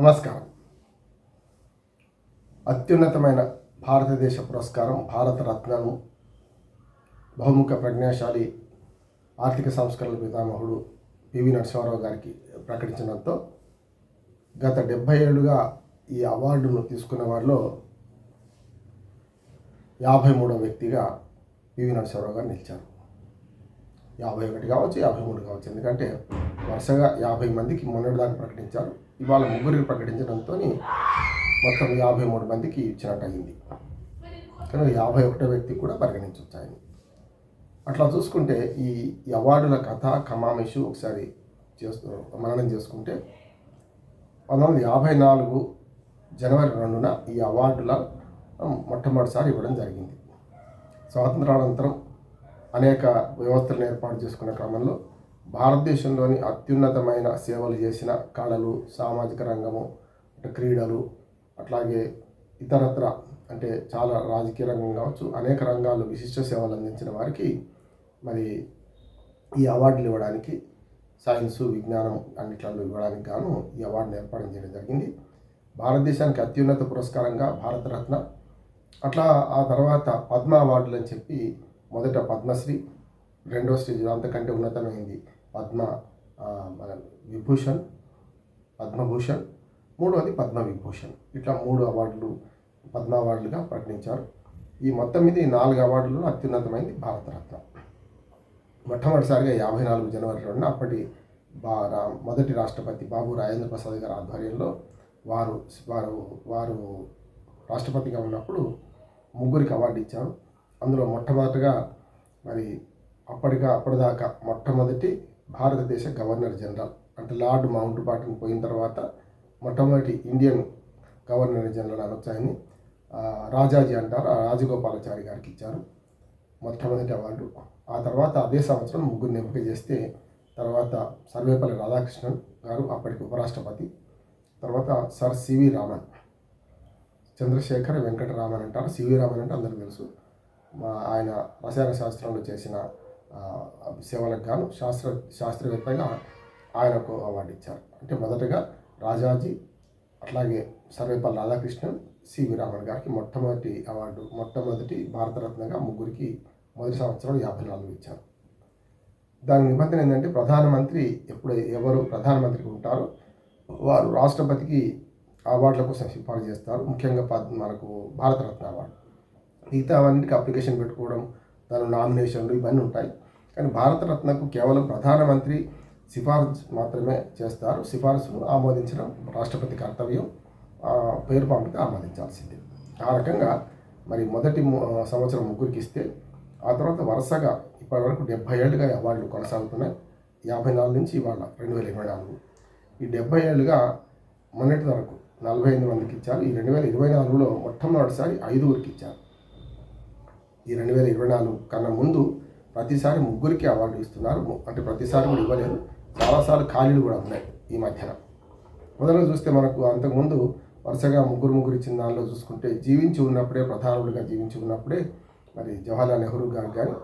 నమస్కారం. అత్యున్నతమైన భారతదేశ పురస్కారం భారతరత్నను బహుముఖ ప్రజ్ఞాశాలి ఆర్థిక సంస్కరణల పితామహుడు పివి నరసింహారావు గారికి ప్రకటించడంతో గత డెబ్భై ఏళ్ళుగా ఈ అవార్డును తీసుకున్న వారిలో యాభై మూడో వ్యక్తిగా పివి నరసింహారావు గారు నిలిచారు. యాభై ఒకటి కావచ్చు యాభై మూడు కావచ్చు. ఎందుకంటే వరుసగా యాభై మందికి మొన్నటిదాకా ప్రకటించారు. ఇవాళ ముగ్గురికి ప్రకటించడంతో మొత్తం యాభై మూడు మందికి ఇచ్చినట్టు అయింది కానీ యాభై ఒకటో వ్యక్తి కూడా పరిగణించవచ్చు ఆయన. అట్లా చూసుకుంటే ఈ అవార్డుల కథ కమామిషు ఒకసారి చేస్తూ మననం చేసుకుంటే పంతొమ్మిది వందల యాభై నాలుగు జనవరి రెండున ఈ అవార్డుల మొట్టమొదటిసారి ఇవ్వడం జరిగింది. స్వాతంత్రానంతరం అనేక వ్యవస్థలను ఏర్పాటు చేసుకున్న క్రమంలో భారతదేశంలోని అత్యున్నతమైన సేవలు చేసిన కళలు సామాజిక రంగము అంటే క్రీడలు అట్లాగే ఇతరత్ర అంటే చాలా రాజకీయ రంగం కావచ్చు అనేక రంగాల్లో విశిష్ట సేవలు అందించిన వారికి మరి ఈ అవార్డులు ఇవ్వడానికి సైన్సు విజ్ఞానం అన్నిట్లలో ఇవ్వడానికి గాను ఈ అవార్డును ఏర్పాటు చేయడం జరిగింది. భారతదేశానికి అత్యున్నత పురస్కారంగా భారతరత్న. అట్లా ఆ తర్వాత పద్మ అవార్డులు అని చెప్పి మొదట పద్మశ్రీ రెండో స్టేజ్ అంతకంటే ఉన్నతమైంది. పద్మ మన విభూషణ్ పద్మభూషణ్ మూడవది పద్మ విభూషణ్ ఇట్లా మూడు అవార్డులు పద్మ అవార్డులుగా ప్రకటించారు. ఈ మొత్తం మీద ఈ నాలుగు అవార్డులలో అత్యున్నతమైంది భారతరత్న. మొట్టమొదటిసారిగా యాభై నాలుగు జనవరి రెండు అప్పటి బా రా మొదటి రాష్ట్రపతి బాబు రాజేంద్ర ప్రసాద్ గారి ఆధ్వర్యంలో వారు వారు వారు రాష్ట్రపతిగా ఉన్నప్పుడు ముగ్గురికి అవార్డు ఇచ్చారు. అందులో మొట్టమొదటిగా మరి అప్పటిగా అప్పటిదాకా మొట్టమొదటి భారతదేశ గవర్నర్ జనరల్ అంటే లార్డ్ మౌంట్ బాటన్ పోయిన తర్వాత మొట్టమొదటి ఇండియన్ గవర్నర్ జనరల్ అనొచ్చు ఆయన్ని రాజాజీ అంటారు ఆ రాజగోపాలాచారి గారికి ఇచ్చారు మొట్టమొదటి అవార్డు. ఆ తర్వాత అదే సంవత్సరం ముగ్గురిని ఎంపిక చేస్తే తర్వాత సర్వేపల్లి రాధాకృష్ణన్ గారు అప్పటికి ఉపరాష్ట్రపతి తర్వాత sir C V Raman Chandrasekhar Venkataraman అంటారు. సివి రామన్ అంటే అందరికీ తెలుసు. మా ఆయన రసాయన శాస్త్రంలో చేసిన సేవలకు గాను శాస్త్ర శాస్త్రవేత్తగా ఆయనకు అవార్డు ఇచ్చారు అంటే మొదటగా రాజాజీ అట్లాగే సర్వేపల్లి రాధాకృష్ణన్ సివి రామన్ గారికి మొట్టమొదటి అవార్డు మొట్టమొదటి భారతరత్నగా ముగ్గురికి మొదటి సంవత్సరం యాభై నాలుగు ఇచ్చారు. దాని నిబంధన ఏంటంటే ప్రధానమంత్రి ఎప్పుడు ఎవరు ప్రధానమంత్రికి ఉంటారో వారు రాష్ట్రపతికి అవార్డుల కోసం సిఫారసు చేస్తారు. ముఖ్యంగా పద్- మనకు భారతరత్న అవార్డు. మిగతా అవన్నిటికి అప్లికేషన్ పెట్టుకోవడం దాని నామినేషన్లు ఇవన్నీ ఉంటాయి. కానీ భారతరత్నకు కేవలం ప్రధానమంత్రి సిఫారసు మాత్రమే చేస్తారు. సిఫారసును ఆమోదించడం రాష్ట్రపతి కర్తవ్యం. పేరు పంపితే ఆమోదించాల్సిందే. ఆ రకంగా మరి మొదటి సంవత్సరం ముగ్గురికి ఇస్తే ఆ తర్వాత వరుసగా ఇప్పటివరకు డెబ్బై ఏళ్ళుగా అవార్డులు కొనసాగుతున్నాయి. యాభై నాలుగు నుంచి ఇవాళ రెండు వేల ఇరవై నాలుగు. ఈ డెబ్బై ఏళ్ళుగా మొన్నటి వరకు నలభై ఎనిమిది మందికి ఇచ్చారు. ఈ రెండు వేల ఇరవై నాలుగులో మొట్టమొదటిసారి ఐదుగురికి ఇచ్చారు. ఈ రెండు వేల ఇరవై నాలుగు కన్నా ముందు ప్రతిసారి ముగ్గురికి అవార్డు ఇస్తున్నారు. అంటే ప్రతిసారి కూడా ఇవ్వలేదు. చాలాసార్లు ఖాళీలు కూడా ఉన్నాయి ఈ మధ్యన. మొదలు చూస్తే మనకు అంతకుముందు వరుసగా ముగ్గురు ముగ్గురు ఇచ్చిన దానిలో చూసుకుంటే జీవించి ఉన్నప్పుడే ప్రధానులుగా జీవించి ఉన్నప్పుడే మరి జవహర్లాల్ నెహ్రూ గారు కానీ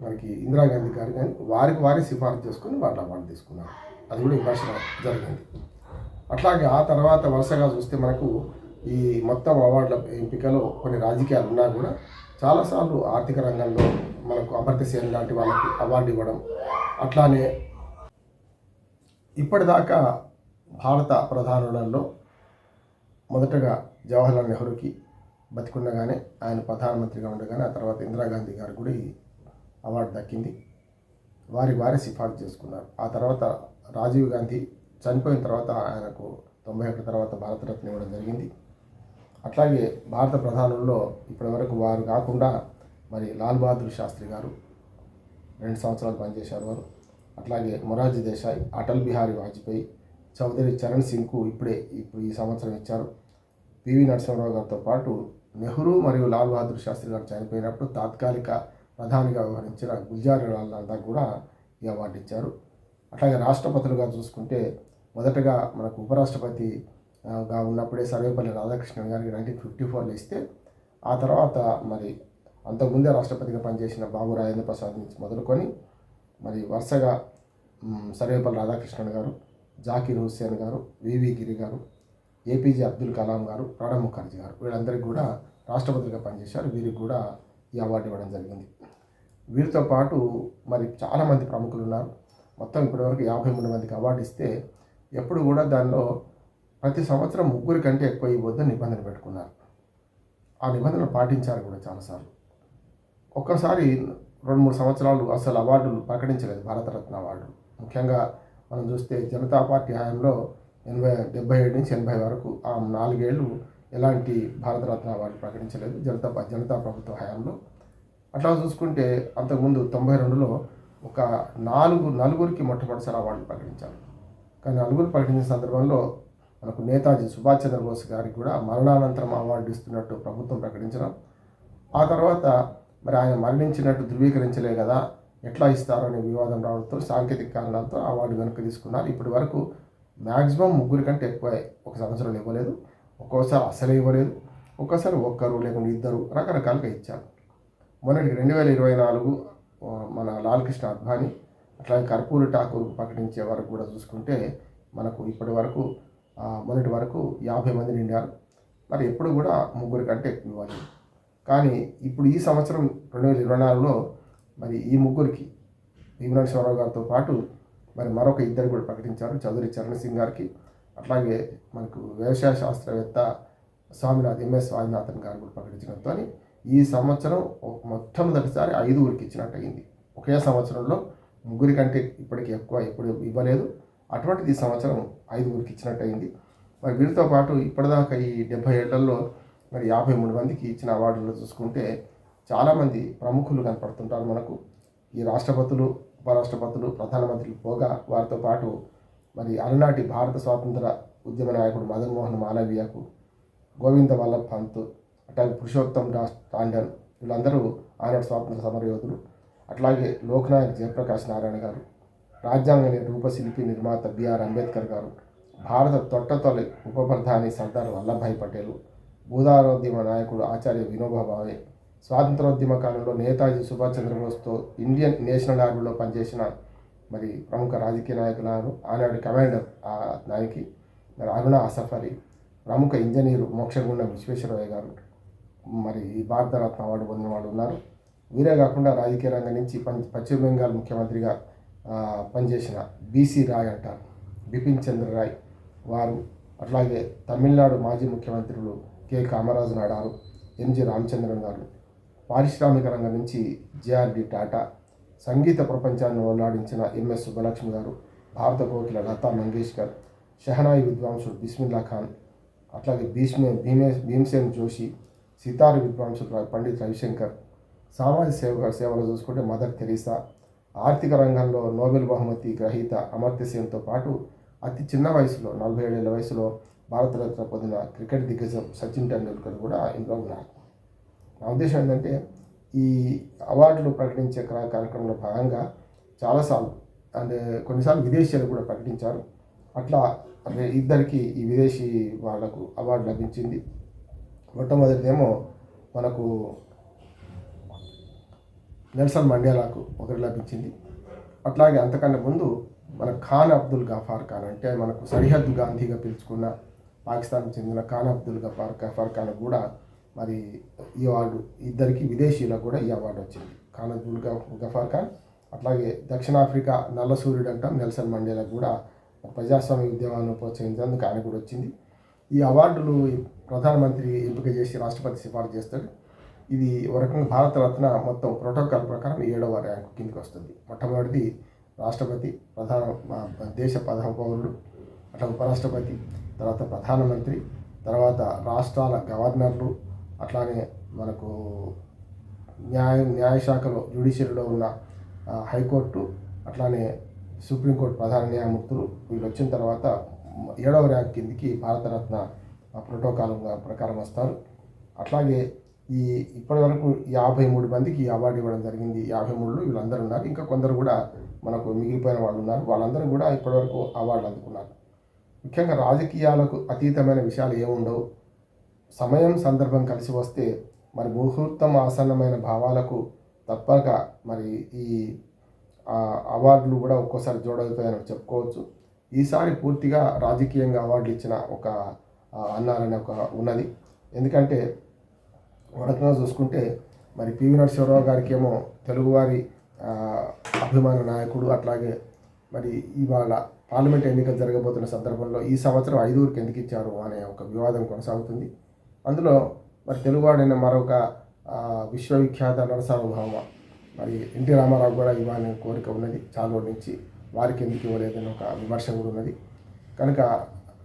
మనకి ఇందిరాగాంధీ గారు కానీ వారికి వారి సిఫారసు చేసుకుని వాళ్ళు అవార్డు తీసుకున్నారు. అది కూడా విమర్శన జరిగింది. అట్లాగే ఆ తర్వాత వరుసగా చూస్తే మనకు ఈ మొత్తం అవార్డుల ఎంపికలో కొన్ని రాజకీయాలు ఉన్నా కూడా చాలాసార్లు ఆర్థిక రంగంలో మనకు అమర్తసేన్ లాంటి వాళ్ళకి అవార్డు ఇవ్వడం. అట్లానే ఇప్పటిదాకా భారత ప్రధానులలో మొదటగా జవహర్లాల్ నెహ్రూకి బతికుండగానే ఆయన ప్రధానమంత్రిగా ఉండగానే ఆ తర్వాత ఇందిరాగాంధీ గారు కూడా అవార్డు దక్కింది. వారి వారే సిఫార్సు చేసుకున్నారు. ఆ తర్వాత రాజీవ్ గాంధీ చనిపోయిన తర్వాత ఆయనకు తొంభై ఒకటి తర్వాత భారతరత్న ఇవ్వడం జరిగింది. అట్లాగే భారత ప్రధానుల్లో ఇప్పటివరకు వారు కాకుండా మరి లాల్ బహదూర్ శాస్త్రి గారు రెండు సంవత్సరాలు పనిచేశారు వారు. అట్లాగే మొరార్జీ దేశాయ్ అటల్ బిహారీ వాజ్పేయి చౌదరి చరణ్ సింగ్కు ఇప్పుడే ఇప్పుడు ఈ సంవత్సరం ఇచ్చారు. పివి నరసింహరావు గారితో పాటు నెహ్రూ మరియు లాల్ బహదూర్ శాస్త్రి గారు చనిపోయినప్పుడు తాత్కాలిక ప్రధానిగా వ్యవహరించిన గుల్జార్ లాల్ కూడా ఈ అవార్డు ఇచ్చారు. అట్లాగే రాష్ట్రపతులుగా చూసుకుంటే మొదటగా మనకు ఉపరాష్ట్రపతిగా ఉన్నప్పుడే సర్వేపల్లి రాధాకృష్ణన్ గారికి నైన్టీన్ ఫిఫ్టీ ఫోర్లో ఇస్తే ఆ తర్వాత మరి అంతకుముందే రాష్ట్రపతిగా పనిచేసిన బాబు రాజేంద్ర ప్రసాద్ నుంచి మొదలుకొని మరి వరుసగా సర్వేపల్లి రాధాకృష్ణన్ గారు జాకీర్ హుస్సేన్ గారు వివి గిరి గారు ఏపీజే అబ్దుల్ కలాం గారు ప్రణబ్ ముఖర్జీ గారు వీళ్ళందరికీ కూడా రాష్ట్రపతిగా పనిచేశారు. వీరికి కూడా ఈ అవార్డు ఇవ్వడం జరిగింది. వీరితో పాటు మరి చాలామంది ప్రముఖులు ఉన్నారు. మొత్తం ఇప్పటివరకు యాభై మూడు మందికి అవార్డు ఇస్తే ఎప్పుడు కూడా దానిలో ప్రతి సంవత్సరం ముగ్గురి కంటే ఎక్కువ ఇవ్వద్దని నిబంధన పెట్టుకున్నారు. ఆ నిబంధనలు పాటించారు కూడా చాలాసార్లు. ఒక్కసారి రెండు మూడు సంవత్సరాలు అసలు అవార్డులు ప్రకటించలేదు భారతరత్న అవార్డులు ముఖ్యంగా మనం చూస్తే జనతా పార్టీ హయాంలో ఎనభై డెబ్బై ఏడు నుంచి ఎనభై వరకు ఆ నాలుగేళ్ళు ఎలాంటి భారతరత్న అవార్డు ప్రకటించలేదు జనతా జనతా ప్రభుత్వ హయాంలో. అట్లా చూసుకుంటే అంతకుముందు తొంభై రెండులో ఒక నాలుగు నలుగురికి మొట్టమొదటిసారి అవార్డులు ప్రకటించారు. కానీ నలుగురు ప్రకటించిన సందర్భంలో మనకు నేతాజీ సుభాష్ చంద్రబోస్ గారికి కూడా మరణానంతరం అవార్డు ఇస్తున్నట్టు ప్రభుత్వం ప్రకటించడం. ఆ తర్వాత మరి ఆయన మరణించినట్టు ధృవీకరించలే కదా ఎట్లా ఇస్తారు అనే వివాదం రావడంతో సాంకేతిక కారణాలతో అవార్డు వెనక్కి తీసుకున్నారు. ఇప్పటి వరకు మ్యాక్సిమం ముగ్గురి కంటే ఎక్కువ ఒక సంవత్సరం ఇవ్వలేదు ఒక్కోసారి అసలే ఇవ్వలేదు ఒక్కోసారి ఒక్కరు లేకుండా ఇద్దరు రకరకాలుగా ఇచ్చారు. మొన్నటికి రెండు వేల ఇరవై నాలుగు మన లాల్కృష్ణ అద్వానీ అట్లాగే కర్పూరి ఠాకూర్ ప్రకటించే వరకు కూడా చూసుకుంటే మనకు ఇప్పటి వరకు మొన్నటి వరకు యాభై మంది నిండారు. మరి ఎప్పుడు కూడా ముగ్గురి కంటే ఎక్కువ ఇవ్వాలి కానీ ఇప్పుడు ఈ సంవత్సరం రెండు వేల ఇరవై నాలుగులో మరి ఈ ముగ్గురికి భీమనరసింహారావు గారితో పాటు మరి మరొక ఇద్దరు కూడా ప్రకటించారు చౌదరి చరణ్ సింగ్ గారికి. అట్లాగే మనకు వ్యవసాయ శాస్త్రవేత్త స్వామినాథ్ ఎంఎస్ స్వామినాథన్ గారు కూడా ప్రకటించడంతో ఈ సంవత్సరం ఒక- మొట్టమొదటిసారి ఐదుగురికి ఇచ్చినట్టు అయింది. ఒకే సంవత్సరంలో ముగ్గురి కంటే ఇప్పటికి ఎక్కువ ఎప్పుడు ఇవ్వలేదు. అటువంటిది ఈ సంవత్సరం ఐదుగురికి ఇచ్చినట్టు అయింది. మరి వీరితో పాటు ఇప్పటిదాకా ఈ డెబ్బై ఏళ్ళలో మరి యాభై మూడు మందికి ఇచ్చిన అవార్డులు చూసుకుంటే చాలామంది ప్రముఖులు కనపడుతుంటారు మనకు. ఈ రాష్ట్రపతులు ఉపరాష్ట్రపతులు ప్రధానమంత్రులు పోగా వారితో పాటు మరి అలనాటి భారత స్వాతంత్ర ఉద్యమ నాయకుడు మదన్ మోహన్ మాలవీయకు గోవింద వల్లభ్ పంత్ అట్లాగే పురుషోత్తం దాస్ టాండన్ వీళ్ళందరూ ఆనాడు స్వాతంత్ర సమరయోధులు. అట్లాగే లోక్నాయక్ జయప్రకాష్ నారాయణ గారు రాజ్యాంగ రూపశిల్పి నిర్మాత బిఆర్ అంబేద్కర్ గారు భారత తొట్టతొలి ఉప ప్రధాని సర్దార్ వల్లభాయ్ పటేల్ భూదారోద్యమ నాయకుడు ఆచార్య వినోబా భావే. స్వాతంత్రోద్యమ కాలంలో నేతాజీ సుభాష్ చంద్రబోస్తో ఇండియన్ నేషనల్ ఆర్మీలో పనిచేసిన మరి ప్రముఖ రాజకీయ నాయకులు ఆనాడు కమాండర్ ఆ నాయకి మరి అరుణ అసఫరి ప్రముఖ ఇంజనీరు మోక్షగుండ విశ్వేశ్వరయ్య గారు మరి ఈ భారతరత్న అవార్డు పొందిన వాళ్ళు ఉన్నారు. వీరే కాకుండా రాజకీయ రంగం నుంచి పశ్చిమ బెంగాల్ ముఖ్యమంత్రిగా పనిచేసిన బీసీ రాయ్ అంటారు. బిపిన్ చంద్ర రాయ్ వారు అట్లాగే తమిళనాడు మాజీ ముఖ్యమంత్రులు K. Kamaraj Nadar M G Ramachandran గారు. పారిశ్రామిక రంగం నుంచి జేఆర్డి టాటా సంగీత ప్రపంచాన్ని ఓలాడించిన ఎంఎస్ సుబ్బలక్ష్మి గారు భారత కోకిల లతా మంగేష్కర్ షహనాయి విద్వాంసుడు బిస్మిల్లా ఖాన్ అట్లాగే భీష్మే భీమే భీమసేన్ జోషి సితారు విద్వాంసుడు పండిత్ రవిశంకర్ సామాజిక సేవ సేవలు చూసుకుంటే మదర్ తెరీసా ఆర్థిక రంగంలో నోబెల్ బహుమతి గ్రహీత అమర్త్య సేన్తో పాటు అతి చిన్న వయసులో నలభై ఏడేళ్ళ వయసులో భారతరత్న పొందిన క్రికెట్ దిగ్గజం సచిన్ టెండూల్కర్ కూడా ఇందులో ఉన్నారు. నా ఉద్దేశం ఏంటంటే ఈ అవార్డులు ప్రకటించే కార్యక్రమంలో భాగంగా చాలాసార్లు అంటే కొన్నిసార్లు విదేశీయులు కూడా ప్రకటించారు. అట్లా ఇద్దరికి ఈ విదేశీ వాళ్ళకు అవార్డు లభించింది. మొట్టమొదటిదేమో మనకు నెల్సన్ మండేలాకు ఒకటి లభించింది. అట్లాగే అంతకన్నా ముందు మన ఖాన్ అబ్దుల్ గఫార్ ఖాన్ అంటే మనకు సరిహద్దు గాంధీగా పిలుచుకున్న పాకిస్తాన్కి చెందిన ఖాన్ అబ్దుల్ గఫార్ గఫార్ ఖాన్ కూడా మరి ఈ అవార్డు ఇద్దరికి విదేశీయులకు కూడా ఈ అవార్డు వచ్చింది. ఖాన్ అబ్దుల్ గఫార్ ఖాన్ అట్లాగే దక్షిణాఫ్రికా నల్ల సూర్యుడు అంటాం నెల్సన్ మండేలకు కూడా ప్రజాస్వామ్య ఉద్యమాలను ప్రోత్సహించేందుకు ఆయన కూడా వచ్చింది. ఈ అవార్డులు ప్రధానమంత్రి ఎంపిక చేసి రాష్ట్రపతి సిఫార్సు చేస్తాడు. ఇది ఒక రకంగా భారతరత్న మొత్తం ప్రోటోకాల్ ప్రకారం ఏడవ ర్యాంకు కిందకి వస్తుంది. మొట్టమొదటిది రాష్ట్రపతి ప్రధాన దేశ ప్రధాన పౌరుడు అట్లా ఉపరాష్ట్రపతి. తర్వాత ప్రధానమంత్రి తర్వాత రాష్ట్రాల గవర్నర్లు అట్లానే మనకు న్యాయ న్యాయశాఖలో జ్యుడిషియరీలో ఉన్న హైకోర్టు అట్లానే సుప్రీంకోర్టు ప్రధాన న్యాయమూర్తులు వీళ్ళు వచ్చిన తర్వాత ఏడవ ర్యాంక్ కిందికి భారతరత్న ప్రోటోకాల్ ప్రకారం వస్తారు. అట్లాగే ఈ ఇప్పటివరకు యాభై మూడు మందికి అవార్డు ఇవ్వడం జరిగింది. యాభై మూడులో వీళ్ళందరూ ఉన్నారు. ఇంకా కొందరు కూడా మనకు మిగిలిపోయిన వాళ్ళు ఉన్నారు. వాళ్ళందరూ కూడా ఇప్పటివరకు అవార్డులు అందుకున్నారు. ముఖ్యంగా రాజకీయాలకు అతీతమైన విషయాలు ఏముండవు. సమయం సందర్భం కలిసి వస్తే మరి ముహూర్తం ఆసన్నమైన భావాలకు తప్పక మరి ఈ అవార్డులు కూడా ఒక్కోసారి జోడవుతాయని చెప్పుకోవచ్చు. ఈసారి పూర్తిగా రాజకీయంగా అవార్డులు ఇచ్చిన ఒక అన్నారని ఒక ఉన్నది. ఎందుకంటే వడకంగా చూసుకుంటే మరి పివి నరసింహరావు గారికి ఏమో తెలుగువారి అభిమాన నాయకుడు అట్లాగే మరి ఇవాళ పార్లమెంట్ ఎన్నికలు జరగబోతున్న సందర్భంలో ఈ సంవత్సరం ఐదుగురికి ఎందుకు ఇచ్చారు అనే ఒక వివాదం కొనసాగుతుంది. అందులో మరి తెలుగువాడైన మరొక విశ్వవిఖ్యాత నరసార్వభౌమ మరి ఎన్టీ రామారావు కూడా ఇవ్వాలనే కోరిక ఉన్నది. చాలా రోజుల నుంచి వారికి ఎందుకు ఇవ్వలేదని ఒక విమర్శ కూడా ఉన్నది. కనుక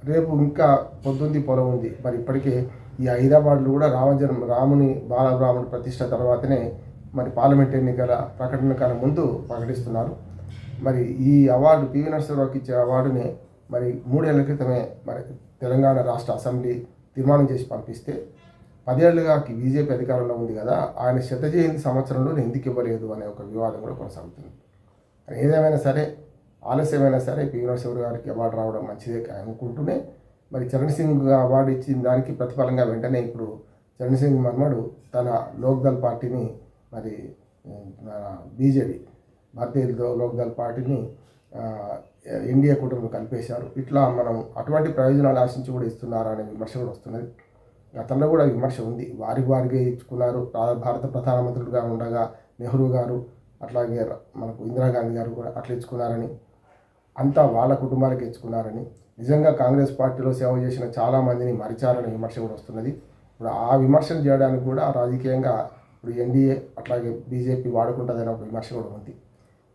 రేపు ఇంకా పొద్దుంది పొలం ఉంది. మరి ఇప్పటికే ఈ హైదరాబాద్లో కూడా రామజన్మ రాముని బాలరాముని ప్రతిష్ట తర్వాతనే మరి పార్లమెంట్ ఎన్నికల ప్రకటన కన్నా ముందు ప్రకటిస్తున్నారు. మరి ఈ అవార్డు పివి నరసింహరావుకి ఇచ్చే అవార్డుని మరి మూడేళ్ళ క్రితమే మరి తెలంగాణ రాష్ట్ర అసెంబ్లీ తీర్మానం చేసి పంపిస్తే పదేళ్ళుగా బీజేపీ అధికారంలో ఉంది కదా ఆయన శత జయంతి సంవత్సరంలో ఎందుకు ఇవ్వలేదు అనే ఒక వివాదం కూడా కొనసాగుతుంది. ఏదేమైనా సరే ఆలస్యమైనా సరే పివి నరసింహరావు గారికి అవార్డు రావడం మంచిదే అనుకుంటూనే మరి చరణ్ సింగ్ అవార్డు ఇచ్చిన దానికి ప్రతిఫలంగా వెంటనే ఇప్పుడు చరణ్ సింగ్ మన్మడు తన లోక్దల్ పార్టీని మరి బీజేపీ భారతీయ లోక్దళ్ పార్టీని ఎన్డీఏ కుటుంబం కలిపేశారు. ఇట్లా మనం అటువంటి ప్రయోజనాలు ఆశించి కూడా ఇస్తున్నారు అనే విమర్శ కూడా వస్తున్నది. గతంలో కూడా విమర్శ ఉంది. వారి వారిగా ఇచ్చుకున్నారు. భారత ప్రధానమంత్రులుగా ఉండగా నెహ్రూ గారు అట్లాగే మనకు ఇందిరాగాంధీ గారు కూడా అట్లా ఇచ్చుకున్నారని అంతా వాళ్ళ కుటుంబాలకు ఇచ్చుకున్నారని నిజంగా కాంగ్రెస్ పార్టీలో సేవ చేసిన చాలామందిని మరిచారనే విమర్శ కూడా వస్తున్నది. ఇప్పుడు ఆ విమర్శలు చేయడానికి కూడా రాజకీయంగా ఇప్పుడు ఎన్డీఏ అట్లాగే బీజేపీ వాడుకుంటుందనే ఒక విమర్శ కూడా ఉంది.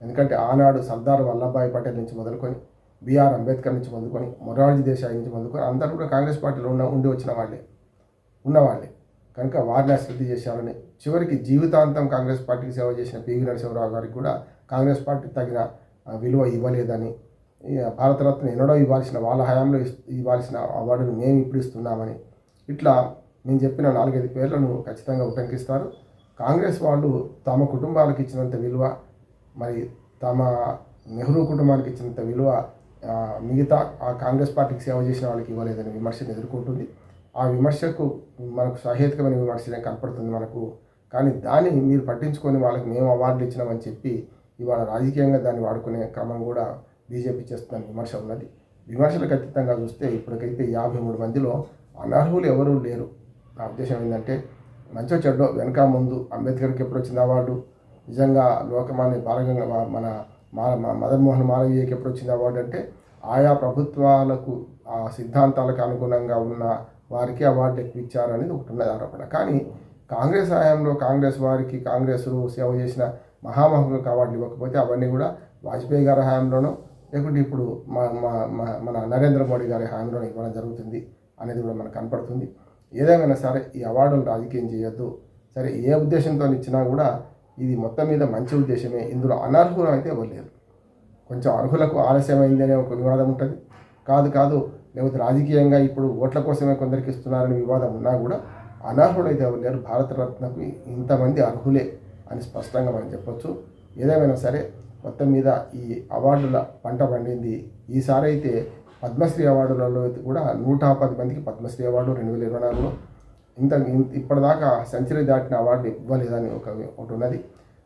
ఎందుకంటే ఆనాడు సర్దార్ వల్లభాయ్ పటేల్ నుంచి మొదలుకొని బీఆర్ అంబేద్కర్ నుంచి మొదలుకొని మొరార్జీ దేశాయి నుంచి మొదలుకొని అందరూ కూడా కాంగ్రెస్ పార్టీలో ఉన్న ఉండి వచ్చిన వాళ్ళే ఉన్నవాళ్ళే కనుక వారిని అశ్రద్ధి చేశారని చివరికి జీవితాంతం కాంగ్రెస్ పార్టీకి సేవ చేసిన పివి నరసింహరావు గారికి కూడా కాంగ్రెస్ పార్టీ తగిన విలువ ఇవ్వలేదని భారతరత్న ఎన్నడో ఇవ్వాల్సిన వాళ్ళ హయాంలో ఇవ్వాల్సిన అవార్డును మేము ఇప్పుడు ఇస్తున్నామని ఇట్లా నేను చెప్పిన నాలుగైదు పేర్లను ఖచ్చితంగా ఉటంకిస్తారు. కాంగ్రెస్ వాళ్ళు తమ కుటుంబాలకు ఇచ్చినంత విలువ మరి తమ నెహ్రూ కుటుంబానికి ఇచ్చినంత విలువ మిగతా ఆ కాంగ్రెస్ పార్టీకి సేవ చేసిన వాళ్ళకి ఇవ్వలేదని విమర్శను ఎదుర్కొంటుంది. ఆ విమర్శకు మనకు సహేతుకమైన విమర్శనే కనపడుతుంది మనకు. కానీ దాన్ని మీరు పట్టించుకొని వాళ్ళకి మేము అవార్డులు ఇచ్చినామని చెప్పి ఇవాళ రాజకీయంగా దాన్ని వాడుకునే క్రమం కూడా బీజేపీ చేస్తున్న విమర్శ ఉన్నది. విమర్శలు ఖచ్చితంగా చూస్తే ఇప్పటికైతే యాభై మూడు మందిలో అనర్హులు ఎవరూ లేరు. నా ఉద్దేశం ఏంటంటే మంచో చెడ్డో వెనక ముందు అంబేద్కర్కి ఎప్పుడు వచ్చింది అవార్డు? నిజంగా లోకమాన్య బాలగంగ మన మాల మదన్మోహన్ మాలవీయకి ఎప్పుడు వచ్చింది అవార్డు అంటే ఆయా ప్రభుత్వాలకు ఆ సిద్ధాంతాలకు అనుగుణంగా ఉన్న వారికి అవార్డు ఎక్కువ ఇచ్చారు ఒకటి ఉన్నది ఆరోపణ. కానీ కాంగ్రెస్ హయాంలో కాంగ్రెస్ వారికి కాంగ్రెస్ సేవ చేసిన మహామహులకు అవార్డులు ఇవ్వకపోతే అవన్నీ కూడా వాజ్పేయి గారి హయాంలోనూ లేకుంటే ఇప్పుడు మా మా- మన నరేంద్ర మోడీ గారి హయాంలోనో ఇవ్వడం జరుగుతుంది అనేది కూడా మనకు కనపడుతుంది. ఏదేమైనా సరే ఈ అవార్డును రాజకీయం చేయొద్దు. సరే ఏ ఉద్దేశంతో ఇచ్చినా కూడా ఇది మొత్తం మీద మంచి ఉద్దేశమే. ఇందులో అనర్హులు అయితే ఇవ్వలేరు కొంచెం అర్హులకు ఆలస్యమైంది అనే ఒక వివాదం ఉంటుంది. కాదు కాదు లేకపోతే రాజకీయంగా ఇప్పుడు ఓట్ల కోసమే కొందరికి ఇస్తున్నారని వివాదం ఉన్నా కూడా అనర్హుడైతే ఎవరు లేరు. భారతరత్నకు ఇంతమంది అర్హులే అని స్పష్టంగా మనం చెప్పొచ్చు. ఏదేమైనా సరే మొత్తం మీద ఈ అవార్డుల పంట పండింది. ఈసారి అయితే పద్మశ్రీ అవార్డులలో కూడా నూట పది మందికి పద్మశ్రీ అవార్డు రెండు వేల ఇరవై నాలుగులో ఇంత ఇప్పటిదాకా సెంచరీ దాటిన అవార్డు ఇవ్వలేదని ఒక ఒకటి ఉన్నది.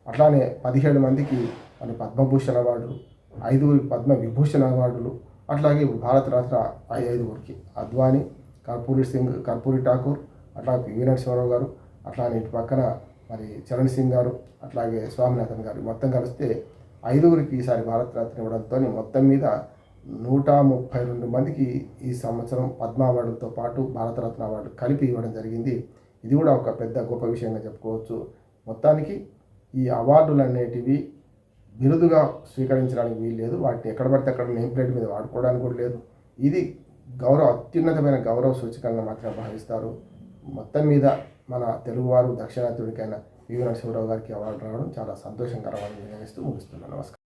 అట్లానే పదిహేడు మందికి మన పద్మభూషణ్ అవార్డులు ఐదుగురి పద్మ విభూషణ్ అవార్డులు అట్లాగే భారత భారతరత్న ఐదుగురికి అద్వానీ కర్పూరి సింగ్ కర్పూరి ఠాకూర్ అట్లా పివి నరసింహారావు గారు అట్లానే ఇటు పక్కన మరి చరణ్ సింగ్ గారు అట్లాగే స్వామినాథన్ గారు మొత్తం కలిస్తే ఐదుగురికి ఈసారి భారతరత్న ఇవ్వడంతో మొత్తం మీద నూట ముప్పై రెండు మందికి ఈ సంవత్సరం పద్మ అవార్డులతో పాటు భారతరత్న అవార్డు కలిపి ఇవ్వడం జరిగింది. ఇది కూడా ఒక పెద్ద గొప్ప విషయంగా చెప్పుకోవచ్చు. మొత్తానికి ఈ అవార్డులు అనేటివి బిరుదుగా స్వీకరించడానికి వీలు లేదు. వాటిని ఎక్కడ పడితే అక్కడ నేమ్ ప్లేట్ మీద వాడుకోవడానికి కూడా లేదు. ఇది గౌరవ అత్యున్నతమైన గౌరవ సూచికలను మాత్రమే భావిస్తారు. మొత్తం మీద మన తెలుగువారు దక్షిణాతుడికైన పివి నరసింహరావు గారికి అవార్డు రావడం చాలా సంతోషకరమని నిర్ణయిస్తూ ముగిస్తున్నాను. నమస్కారం.